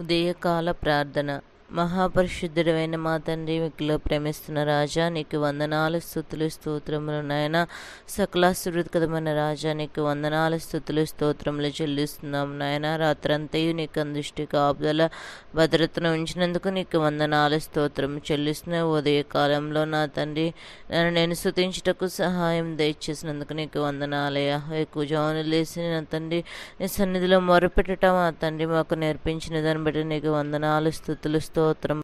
ఉదయకాల ప్రార్థన. మహాపరిశుద్ధుడమైన మా తండ్రి మీకులో ప్రేమిస్తున్న రాజా నీకు వందనాలు స్థుతులు స్తోత్రములు నాయన. సకలాసుహృదకరమైన రాజా నీకు వందనాలు స్థుతులు స్తోత్రములు చెల్లిస్తున్నాం నాయన. రాత్రంతయు నీకు అందిష్టి కాపుదల భద్రతను ఉంచినందుకు నీకు వందనాలు స్తోత్రం చెల్లిస్తున్న ఉదయకాలంలో నా తండ్రి నన్ను నేను స్థుతించుటకు సహాయం దయచేసినందుకు నీకు వందనాలయ ఎక్కువ జాములు లేసి నా తండ్రి నీ సన్నిధిలో మొరపెట్టడం ఆ తండ్రి మాకు నేర్పించిన దాన్ని బట్టి నీకు వందనాలు స్థుతులు స్తోత్రం nosotros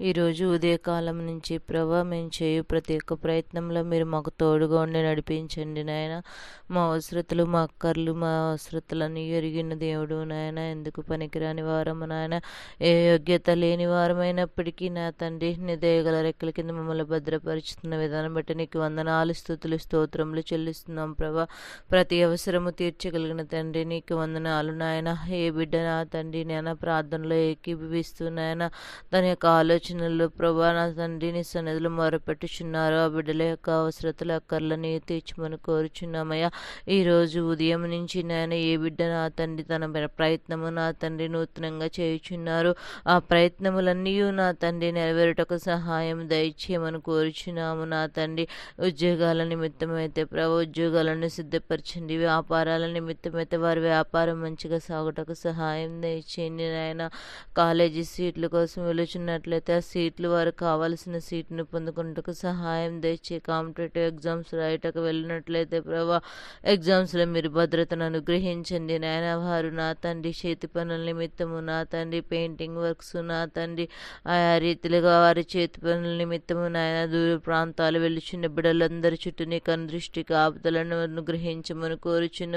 ఈరోజు ఉదయకాలం నుంచి ప్రభా మేము చేయు ప్రతి ఒక్క ప్రయత్నంలో మీరు మాకు తోడుగా ఉండి నడిపించండి నాయన. మా అవసరతలు మా అక్కర్లు మా అవసరతలని ఎరిగిన దేవుడు నాయన. ఎందుకు పనికిరాని వారము నాయన? ఏ యోగ్యత లేని వారమైనప్పటికీ నా తండ్రి నీ దయగల రెక్కల కింద మమ్మల్ని భద్రపరుచుతున్న విధానం బట్టి నీకు వందనాలు స్థుతులు స్తోత్రములు చెల్లిస్తున్నాం ప్రభా. ప్రతి అవసరము తీర్చగలిగిన తండ్రి నీకు వందనాలు నాయన. ఏ బిడ్డ నా తండ్రి నాయన ప్రార్థనలో ఏకీభవిస్తూ నాయన దాని యొక్క ఆలోచనలు ప్రభా నా తండ్రి నీ సన్నిధిలో మొరపెట్టుచున్నారు. ఆ బిడ్డల యొక్క అవసరతలు అక్కర్లని తీర్చమని కోరుచున్నామయ్యా. ఈ రోజు ఉదయం నుంచి నాయన ఏ బిడ్డ నా తండ్రి తన ప్రయత్నము నా తండ్రి నూతనంగా చేయుచున్నారు. ఆ ప్రయత్నములన్నీ నా తండ్రి నెరవేరుటకు సహాయం దయచేయమని కోరుచున్నాము నా తండ్రి. ఉద్యోగాల నిమిత్తమైతే ప్రభు ఉద్యోగాలను సిద్ధపరచండి. వ్యాపారాల నిమిత్తమైతే వారి వ్యాపారం మంచిగా సాగుటకు సహాయం దయచేయండి నాయన. కాలేజీ సీట్ల కోసం వెళుచున్నట్లయితే ఆ సీట్లు వారు కావలసిన సీట్ను పొందుకుంటకు సహాయం తెచ్చి కాంపిటేటివ్ ఎగ్జామ్స్ రాయటకు వెళ్ళినట్లయితే ప్రభా ఎగ్జామ్స్లో మీరు భద్రతను అనుగ్రహించండి. నాయన వారు నా తండ్రి చేతి పనుల నిమిత్తము నా తండ్రి పెయింటింగ్ వర్క్స్ నా తండ్రి ఆయా రీతిలుగా వారి చేతి పనుల నిమిత్తము నాయన దూర ప్రాంతాలు వెళ్ళుచున్న బిడ్డలందరి చుట్టూ నీ దృష్టి కాపుదలను అనుగ్రహించమని కోరుచున్న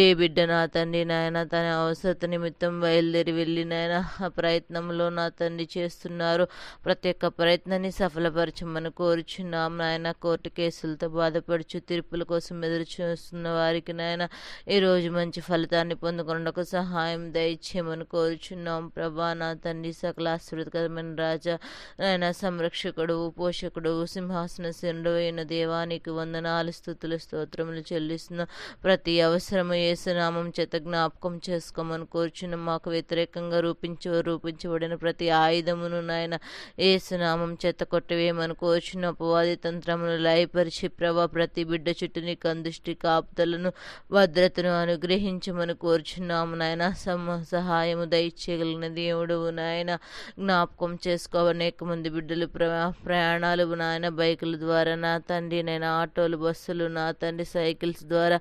ఏ బిడ్డ నా తండ్రి నాయన తన అవసరత నిమిత్తం బయలుదేరి వెళ్ళి నాయన ప్రయత్నంలో నా తండ్రి చేస్తున్నారు. ప్రతి ఒక్క ప్రయత్నాన్ని సఫలపరచమని కోరుచున్నాం నాయన. కోర్టు కేసులతో బాధపడుచు తీర్పుల కోసం ఎదురు చూస్తున్న వారికి నాయన ఈరోజు మంచి ఫలితాన్ని పొందుకున్నకు సహాయం దయచేయమని కోరుచున్నాం. ప్రభా నా తండ్రి సకలాశ్రుతకరమైన రాజా నాయన సంరక్షకుడు పోషకుడు సింహాసన శరణుడు అయిన దేవానికి వందనాలు స్థుతులు స్తోత్రములు చెల్లిస్తున్న ప్రతి అవసరము ఏసునామం చేత జ్ఞాపకం చేసుకోమని కోరుచున్న. మాకు వ్యతిరేకంగా రూపించ రూపించబడిన ప్రతి ఆయుధమును నాయన ఏసునామం చేత కొట్టివేయమని కోరుచున్న అపవాది తంత్రమును లయపరిచి ప్రభా ప్రతి బిడ్డ చుట్టూ నీకు అందుష్టి కాపుదలను భద్రతను అనుగ్రహించమని కోరుచున్నాము నాయన. సమ సహాయము దయచేయగలిగిన దేవుడు నాయన. జ్ఞాపకం చేసుకోవ అనేక మంది బిడ్డలు ప్ర ప్రయాణాలు నాయన బైకుల ద్వారా నా తండ్రి నేను ఆటోలు బస్సులు నా తండ్రి సైకిల్స్ ద్వారా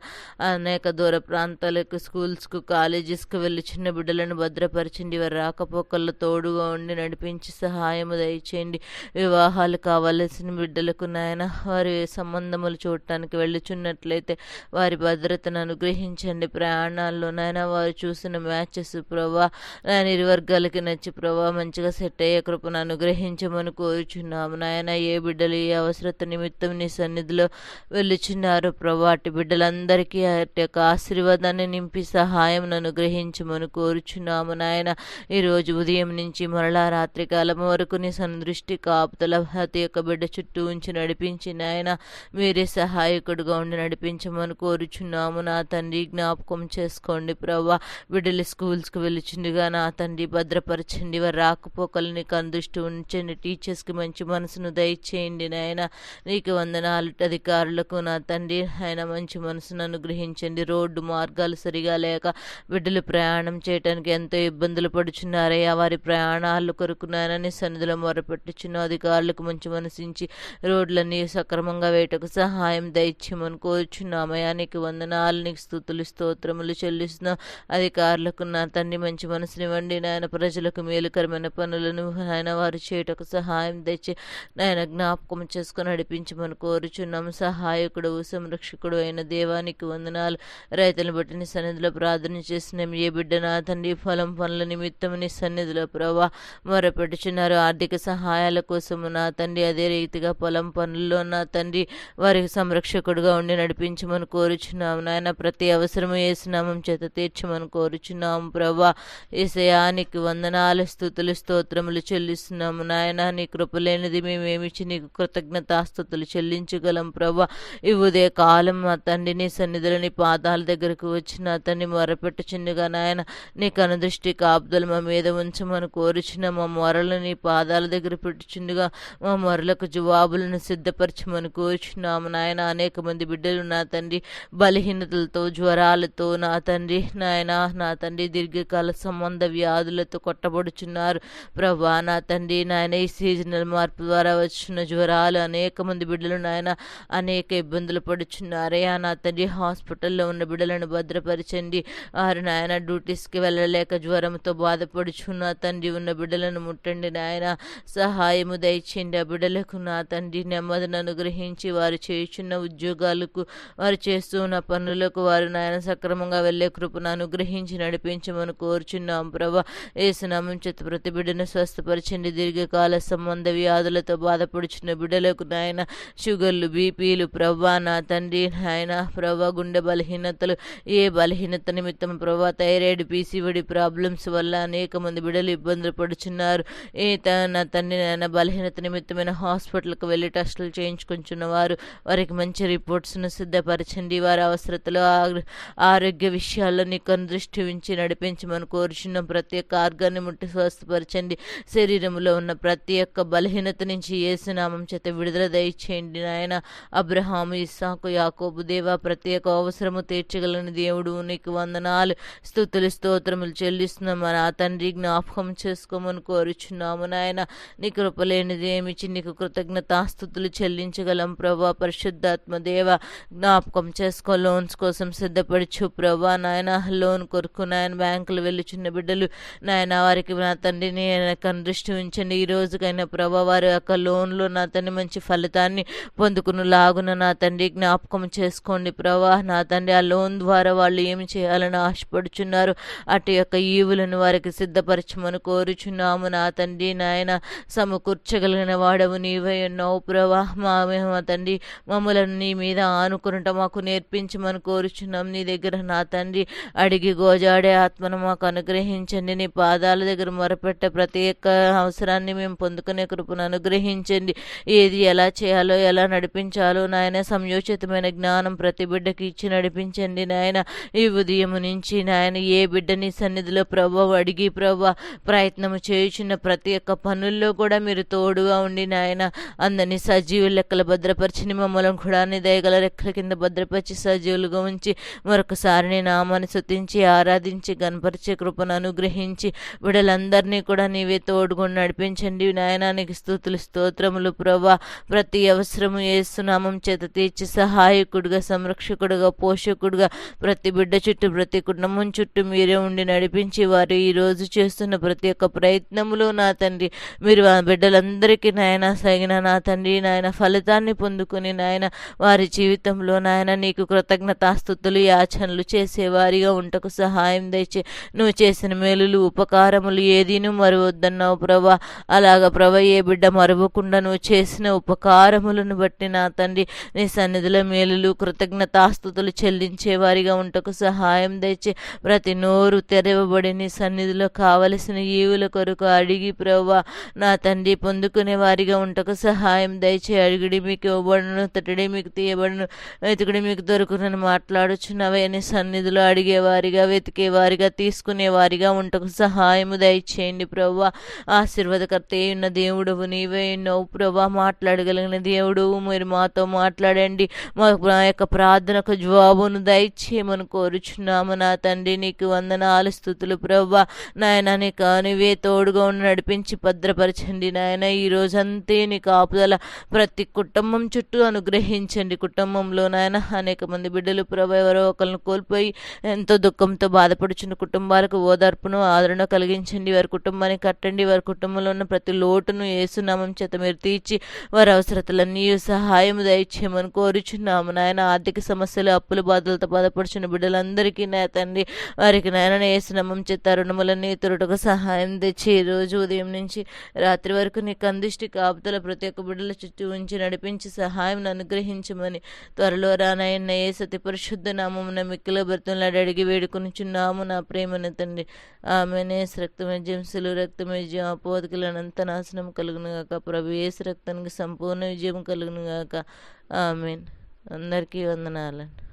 అనేక దూర ప్రాంతాలకు స్కూల్స్కు కాలేజెస్కు వెళ్ళి చిన్న బిడ్డలను భద్రపరచండి వారు రాకపోకల్లో తోడుగా ఉండి నడిపించి సహాయం సహాయము దయచేయండి. వివాహాలు కావలసిన బిడ్డలకు నాయన వారి సంబంధములు చూడటానికి వెళ్ళుచున్నట్లయితే వారి భద్రతను అనుగ్రహించండి. ప్రయాణాల్లో నాయన వారు చూసిన మ్యాచెస్ ప్రభా నాయన ఇరు వర్గాలకి నచ్చి ప్రభా మంచిగా సెట్ అయ్యే కృపను అనుగ్రహించమని కోరుచున్నాము. నాయన ఏ బిడ్డలు ఏ అవసరత నిమిత్తం నీ సన్నిధిలో వెళ్ళుచున్నారు ప్రభా అటు బిడ్డలందరికీ అటు యొక్క ఆశీర్వాదాన్ని నింపి సహాయం అనుగ్రహించమని కోరుచున్నాము. నాయన ఈరోజు ఉదయం నుంచి మరలా రాత్రి కాలం వరకు నీ సందృష్టి కాపుతల హతి యొక్క బిడ్డ చుట్టూ ఉంచి నడిపించి నాయన మీరే సహాయకుడుగా ఉండి నడిపించమని కోరుచున్నాము. నా తండ్రి జ్ఞాపకం చేసుకోండి ప్రభా బిడ్డలు స్కూల్స్కి వెళ్ళుచుండగా నా తండ్రి భద్రపరచండి. వారు రాకపోకలని కందుష్టి ఉంచండి. టీచర్స్కి మంచి మనసును దయచేయండి. నాయన నీకు వందనాలు. అధికారులకు నా తండ్రి ఆయన మంచి మనసును అనుగ్రహించండి. రోడ్డు మార్గాలు సరిగా లేక బిడ్డలు ప్రయాణం చేయడానికి ఎంతో ఇబ్బందులు పడుచున్నారయ్యా. వారి ప్రయాణాలు కొరుకున్నానని సన్నిధిలో మొరపెట్టుచున్న అధికారులకు మంచి మనసించి రోడ్లన్నీ సక్రమంగా వేయటకు సహాయం దయచేయమని కోరుచున్నామయ్యా నీకు వందనాలు నీకు స్థుతులు స్తోత్రములు చెల్లిస్తున్న అధికారులకు నా తండ్రి మంచి మనసునివ్వండి. నాయన ప్రజలకు మేలుకరమైన పనులను ఆయన వారు చేయటకు సహాయం తెచ్చి నాయన జ్ఞాపకం చేసుకుని నడిపించమని కోరుచున్నాము. సహాయకుడు సంరక్షకుడు అయిన దేవానికి వందనాలు. రైతులను బట్టి నీ సన్నిధిలో ప్రార్థన చేసిన ఏ బిడ్డ నా తండ్రి ఫలం పనుల నిమిత్తం నీ సన్నిధిలో ప్రభా మొరపెట్టుచున్నారు ఆర్థిక సహాయాల కోసము నా తండ్రి అదే రీతిగా పొలం పనుల్లో నా తండ్రి వారికి సంరక్షకుడుగా ఉండి నడిపించమని కోరుచున్నాము. నాయన ప్రతి అవసరము వేసినామం చేత తీర్చమని కోరుచున్నాము. ప్రభా ఏసయానికి వందనాలు స్థుతులు స్తోత్రములు చెల్లిస్తున్నాము. నాయన నీ కృపలేనిది మేమేమిచ్చి నీకు కృతజ్ఞతాస్థుతులు చెల్లించగలం. ప్రభా ఈ ఉదయ కాలం మా తండ్రి నీ సన్నిధులు నీ పాదాల దగ్గరకు వచ్చిన అతన్ని మొరపెట్టుచుండగా నాయన నీ కనుదృష్టి కాపుదలు మా మీద ఉంచమని కోరుచున్న మా మొరలు నీ పాదాల దగ్గర పెట్టుచుండగా మా మరలకు జవాబులను సిద్ధపరచమని కోరుచున్నాము నాయన. అనేక మంది బిడ్డలు నా తండ్రి బలహీనతలతో జ్వరాలతో నా తండ్రి నాయన నా తండ్రి దీర్ఘకాల సంబంధ వ్యాధులతో కొట్టబడుచున్నారు. ప్రభా నా తండ్రి నాయన ఈ సీజనల్ మార్పు ద్వారా వచ్చిన జ్వరాలు అనేక మంది బిడ్డలు నాయన అనేక ఇబ్బందులు పడుచున్నారయ్యా నా తండ్రి హాస్పిటల్లో ఉన్న బిడ్డలను భద్రపరచండి. వారు నాయన డ్యూటీస్కి వెళ్ళలేక జ్వరంతో బాధపడుచున్న తండ్రి ఉన్న బిడ్డలను ముట్టండి నాయన. సహాయము దయచేయండి. బిడలకు బిడ్డలకు నా తండ్రి నెమ్మదిని అనుగ్రహించి వారు చేయుచున్న ఉద్యోగాలకు వారు చేస్తున్న పనులకు వారు నాయన సక్రమంగా వెళ్ళే కృపను అనుగ్రహించి నడిపించమని కోరుచున్నాం. ప్రభా ఏసునామం చేత ప్రతి బిడ్డను స్వస్థపరచండి. దీర్ఘకాల సంబంధ వ్యాధులతో బాధపడుచున్న బిడ్డలకు నాయన షుగర్లు బీపీలు ప్రభా నా తండ్రి నాయన ప్రభా గుండె బలహీనతలు ఏ బలహీనత నిమిత్తం ప్రభా థైరాయిడ్ పీసీవడి ప్రాబ్లమ్స్ వల్ల అనేక మంది బిడ్డలు ఇబ్బందులు పడుచున్నారు. ఏ త- నా తండ్రి నాయన బలహీనత నిమిత్తమైన హాస్పిటల్కి వెళ్ళి టెస్టులు చేయించుకుంటున్న వారు వారికి మంచి రిపోర్ట్స్ను సిద్ధపరచండి. వారి అవసరతలు ఆరోగ్య విషయాల్లో నీకు దృష్టి ఉంచి నడిపించమని కోరుచున్న ప్రతి ఒక్క ఆర్గాన్ని ముట్టి స్వస్థపరచండి. శరీరంలో ఉన్న ప్రతి ఒక్క బలహీనత నుంచి ఏసునామం చేత విడుదల దయచేయండి నాయన. అబ్రహాము ఇస్సాకు యాకోబు దేవా ప్రతి ఒక్క అవసరము తీర్చగలని దేవుడు నీకు వందనాలు స్థుతులు స్తోత్రములు చెల్లిస్తున్నాం. మన ఆ తండ్రి జ్ఞాపకం చేసుకోమని కోరుచున్నాము నాయన నీ కృపలేనిది ఏమిచ్చి నీకు కృతజ్ఞతాస్థుతులు చెల్లించగలం ప్రభా. పరిశుద్ధాత్మ దేవ జ్ఞాపకం చేసుకో లోన్స్ కోసం సిద్ధపరచు ప్రభా నాయన. లోన్ కొరకు నాయన బ్యాంకులు వెళ్ళి చిన్న బిడ్డలు నాయన వారికి నా తండ్రిని దృష్టి ఉంచండి. ఈ రోజుకైనా ప్రభా వారి యొక్క లోన్లో నా తండ్రి మంచి ఫలితాన్ని పొందుకుని లాగున నా తండ్రి జ్ఞాపకం చేసుకోండి ప్రభా. నా తండ్రి ఆ లోన్ ద్వారా వాళ్ళు ఏమి చేయాలని ఆశపడుచున్నారు అటు యొక్క ఈవులను వారికి సిద్ధపరచమని కోరుచున్నాము. నా తండ్రి నా నాయన సమకూర్చగలిగిన వాడవు నీవై ఉన్నావు ప్రభా. మా తండ్రి మమ్మలను నీ మీద ఆనుకునట మాకు నేర్పించమని కోరుచున్నాం. నీ దగ్గర నా తండ్రి అడిగి గోజాడే ఆత్మను మాకు అనుగ్రహించండి. నీ పాదాల దగ్గర మొరపెట్టే ప్రతి ఒక్క అవసరాన్ని మేము పొందుకునే కృపను అనుగ్రహించండి. ఏది ఎలా చేయాలో ఎలా నడిపించాలో నాయన సంయోచితమైన జ్ఞానం ప్రతి బిడ్డకి ఇచ్చి నడిపించండి నాయన. ఈ ఉదయం నుంచి నాయన ఏ బిడ్డని సన్నిధిలో ప్రభావ అడిగి ప్రభా ప్రయత్నము చేయుచున్న ప్రతి ఒక్క పనుల్లో కూడా మీరు తోడుగా ఉండి నాయన అందరినీ సజీవులు లెక్కలు భద్రపరిచిన మమ్మల్ని కూడా నీ దయగల రెక్కల కింద భద్రపరిచి సజీవులుగా ఉంచి మరొకసారి నీ నామాన్ని శుతించి ఆరాధించి గణపరిచే కృపను అనుగ్రహించి బిడ్డలందరినీ కూడా నీవే తోడుకొని నడిపించండి. నాయనానికి స్థుతులు స్తోత్రములు ప్రభా. ప్రతి అవసరము ఏసునామం చేత తీర్చి సహాయకుడుగా సంరక్షకుడుగా పోషకుడుగా ప్రతి బిడ్డ చుట్టూ ప్రతి కుటుంబం చుట్టూ మీరే ఉండి నడిపించి వారు ఈరోజు చేస్తున్న ప్రతి ఒక్క ప్రయత్నములో నా తండ్రి మీరు ఆ బిడ్డలందరికీ నాయన సగిన నా తండ్రి నాయన ఫలితాన్ని పొందుకుని నాయన వారి జీవితంలో నాయన నీకు కృతజ్ఞతాస్థుతులు యాచనలు చేసేవారిగా ఉంటకు సహాయం దయచే. నువ్వు చేసిన మేలులు ఉపకారములు ఏదీను మరవద్దన్నావు ప్రభా. అలాగ ప్రభ ఏ బిడ్డ మరవకుండా నువ్వు చేసిన ఉపకారములను బట్టి నా తండ్రి నీ సన్నిధిలో మేలులు కృతజ్ఞతాస్థుతులు చెల్లించేవారిగా ఉంటకు సహాయం దయచే. ప్రతి నోరు తెరవబడి నీ సన్నిధిలో కావలసిన ఈవుల కొరకు అడిగి ప్రభు నా తండ్రి పొందుకునే వారిగా ఉంటకు సహాయం దయచే అడిగిడి మీకు ఇవ్వబడును తట్టడి మీకు తీయబడును వెతుకుడి మీకు దొరుకునని మాట్లాడుచున్నవని సన్నిధిలో అడిగేవారిగా వెతికేవారిగా తీసుకునేవారిగా ఉంటకు సహాయము దయచేయండి ప్రభా ఆశీర్వాదకర్త ఉన్న దేవుడవు నీవే ఉన్నావు ప్రభా మాట్లాడగలిగిన దేవుడు మీరు మాతో మాట్లాడండి. మా మా యొక్క ప్రార్థనకు జవాబును దయచేయమని కోరుచున్నాము. నా తండ్రి నీకు వందనాలు స్థుతులు ప్రభా నాయన నీకు నీవే తోడుగా ఉండి నడిపించి భద్రపరచండి నాయన. ఈ రోజంతే నీ కాపుదల ప్రతి కుటుంబం చుట్టూ అనుగ్రహించండి కుటుంబంలో నాయన. అనేక మంది బిడ్డలు ప్రభా ఎవరో ఒకరిని కోల్పోయి ఎంతో దుఃఖంతో బాధపడుచున్న కుటుంబాలకు ఓదార్పును ఆదరణ కలిగించండి. వారి కుటుంబాన్ని కట్టండి. వారి కుటుంబంలో ఉన్న ప్రతి లోటును ఏసునామం చేత మీరు తీర్చి వారి అవసరతలన్నీ సహాయం దయచేయమని కోరుచున్నాము నాయన. ఆర్థిక సమస్యలు అప్పుల బాధలతో బాధపడుచున్న బిడ్డలందరికీ నా తండ్రి వారికి నాయన ఏసునామం చేత రుణములన్నీ తొరటకు సహాయం తెచ్చి ఈ రోజు ఉదయం నుంచి నుంచి రాత్రి వరకు నీ కందిష్టి కాపుతల ప్రతి ఒక్క బిడ్డల చుట్టూ ఉంచి నడిపించి సహాయం అనుగ్రహించమని త్వరలో రానాయన్న ఏ సతి పరిశుద్ధ నామమున మిక్కిల భర్తలాడి అడిగి వేడుకొనిచున్నాము నా ప్రేమను తండ్రి. ఆమెనే. రక్తమే జంసులు రక్తమే విజయం అపోదకులనంత నాశనం కలుగునుగాక ప్రభు ఏసు రక్తానికి సంపూర్ణ విజయం కలుగునుగాక ఆమెన్. అందరికీ వందనాలండి.